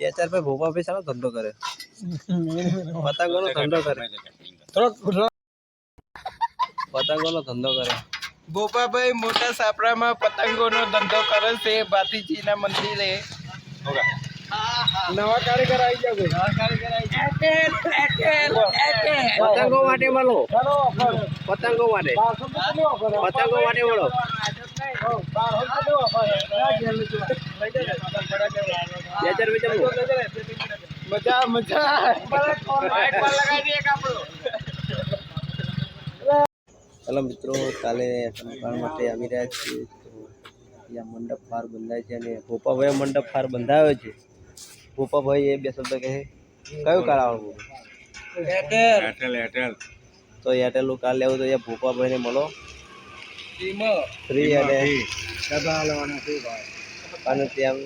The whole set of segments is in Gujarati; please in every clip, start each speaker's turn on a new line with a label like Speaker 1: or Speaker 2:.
Speaker 1: બે ચાર ભાઈ ભોપા ભાઈ સારો ધંધો કરે. પતંગોનો ધંધો કરે. પતંગોનો ધંધો કરે.
Speaker 2: ભોપાભાઈ મોટા સાપરામાં પતંગોનો ધંધો કરે છે ભાતીજીના મંદિરે. નવા કારીગર આવી ગયા કોઈ? નવા કારીગર
Speaker 1: પતંગો માટે મળો પતંગો માટે પતંગો માટે. મળો બે ચાર ભાઈ ચાલો
Speaker 2: મજા મજા
Speaker 1: ચાલો મિત્રો કાલે માટે આવી રહ્યા છીએ. તો અહીંયા મંડપ ફાર બંધાય છે અને ભોપાભાઈ મંડપ ફાર બંધાયો છે. ભોપાભાઈ એ બે શબ્દ કહે. કયું કાર્ડ આવડવું? તો એરટેલનું કાર્ડ લેવું તો ભોપાભાઈ ભોપાભાઈને મળો. ફ્રી અને અને ત્યાં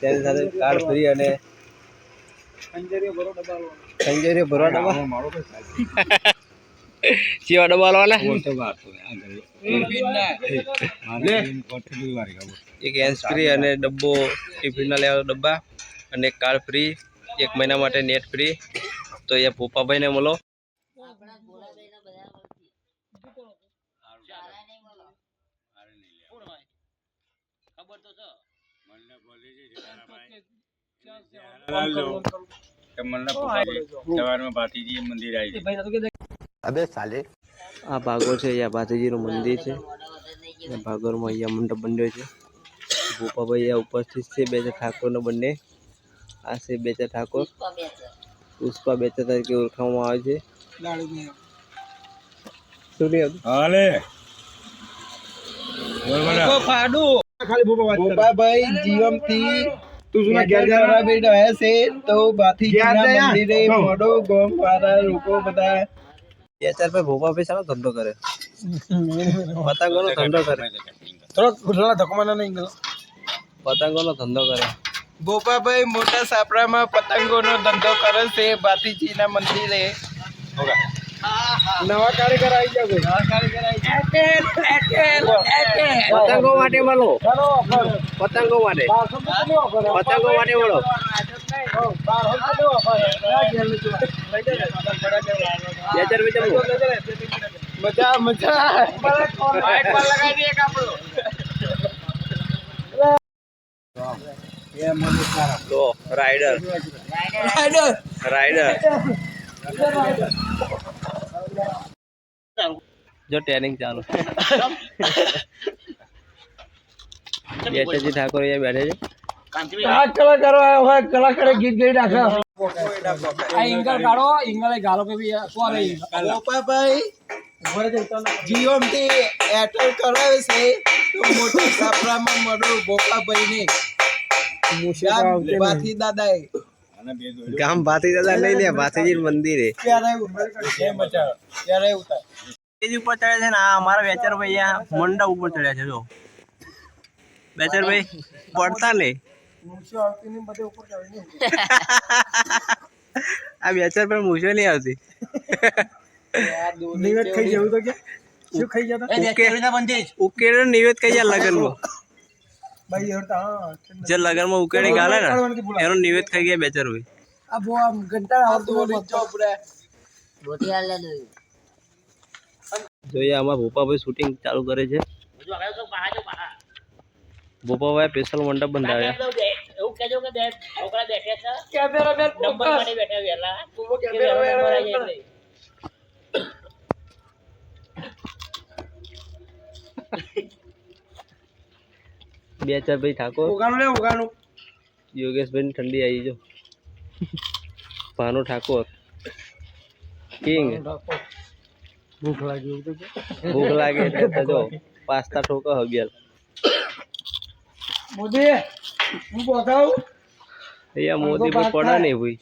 Speaker 1: તેની સાથે કાર્ડ ફ્રી અને સંજય ભરવા ડબ્બા ચીવા ડબ્બા લેવાના એક હેન્ડ ફ્રી અને ડબ્બો ટિફિનના લેવાનો ડબ્બા અને કાર્ડ ફ્રી એક મહિના માટે નેટ ફ્રી તો અહીંયા પોપાભાઈને મળો આ ભાગો છે અહીંયા ભાતીજીનું મંદિર છે. ભાગોરમાં અહીંયા મંડપ બંધ્યો છે. ભોપાભાઈ અહીંયા ઉપસ્થિત છે બે ચાર ઠાકોરનો બંને. આ છે બે ચાર ઠાકોર. પુષ્પા બે ચાર તરીકે ઓળખવામાં આવે છે. શું નહીં આવતું?
Speaker 2: ભોપાભાઈ જીવમથી બેટ આવ્યા છે તો ભાતીજીના મંદિરે મોડો ગોમ વાળા લોકો બધા.
Speaker 1: બે ચાર ભાઈ ભોપાભાઈ સારો ધંધો કરે. પતંગોનો ધંધો કરે.
Speaker 2: થોડો ઘૂંટણા ધકમાના નહીં ગયો.
Speaker 1: પતંગોનો ધંધો કરે.
Speaker 2: ભોપાભાઈ મોટા સાપરામાં પતંગોનો ધંધો કરે છે ભાતીજીના મંદિરે. નવા કારીગર આવી ગયા કોઈ? નવા કારીગર આવી
Speaker 1: પતંગો માટે મળો. પતંગો માટે. પતંગો માટે મળો.
Speaker 2: મજા મજા.
Speaker 1: તો રાઈડર રાઈડર જો ટ્રેનિંગ ચાલુ. બેટાજી ઠાકોર અહીંયા બેઠે છે.
Speaker 2: કલાકારો આવ્યા હોય કલાકારે ગીત ગાઈ નાખ્યા ગોપાભાઈ જીઓમથી એરટેલ કરાવે છે તો મોટા સાપરામાં મળો ગોપાભાઈ ને. બાથી દાદાએ.
Speaker 1: ગામ ભાતી દાદા નહીં લે ભાતીજી મંદિરે સ્ટેજ ઉપર ચડ્યા છે ને આ અમારા વેચર ભાઈ મંડપ ઉપર ચડ્યા છે જો. વેચર ભાઈ પડતા ને આ વેચર પર મૂછો નહીં આવતી.
Speaker 2: નિવેદ ખાઈ જવું તો કે? શું ખાઈ જતા
Speaker 1: ઉકેલ નિવેદ કઈ જાય લગનમાં. જે લગનમાં ઉકેડી ગાલે ને એનો નિવેદ ખાઈ ગયા બેચર હોય.
Speaker 2: આ બો આમ ઘંટા આવતું ચોપડે
Speaker 1: જોઈએ આમાં ભોપાભાઈ શૂટિંગ ચાલુ કરે છે. ભોપાભાઈ સ્પેશિયલ મંડપ બંધાવ્યા
Speaker 3: એવું કહેજો કે બે છોકરા બેઠે છે. નંબર માટે
Speaker 2: પૂરો
Speaker 3: નંબર
Speaker 2: કેમેરામેન
Speaker 3: આવી જાય એટલે.
Speaker 1: બે ચાર ભાઈ ઠાકોર.
Speaker 2: ઉગાનું લે ઉગાનું
Speaker 1: યોગેશભાઈ ની ઠંડી આવી જો. ભાનુ ઠાકોર. કિંગ
Speaker 2: ભૂખ લાગી
Speaker 1: ભૂખ લાગે એટલે જો પાસ્તા ઠોકો હબિયલ
Speaker 2: મોદી હું બતાવું
Speaker 1: અહીંયા મોદી પર પડે નહીં ભાઈ.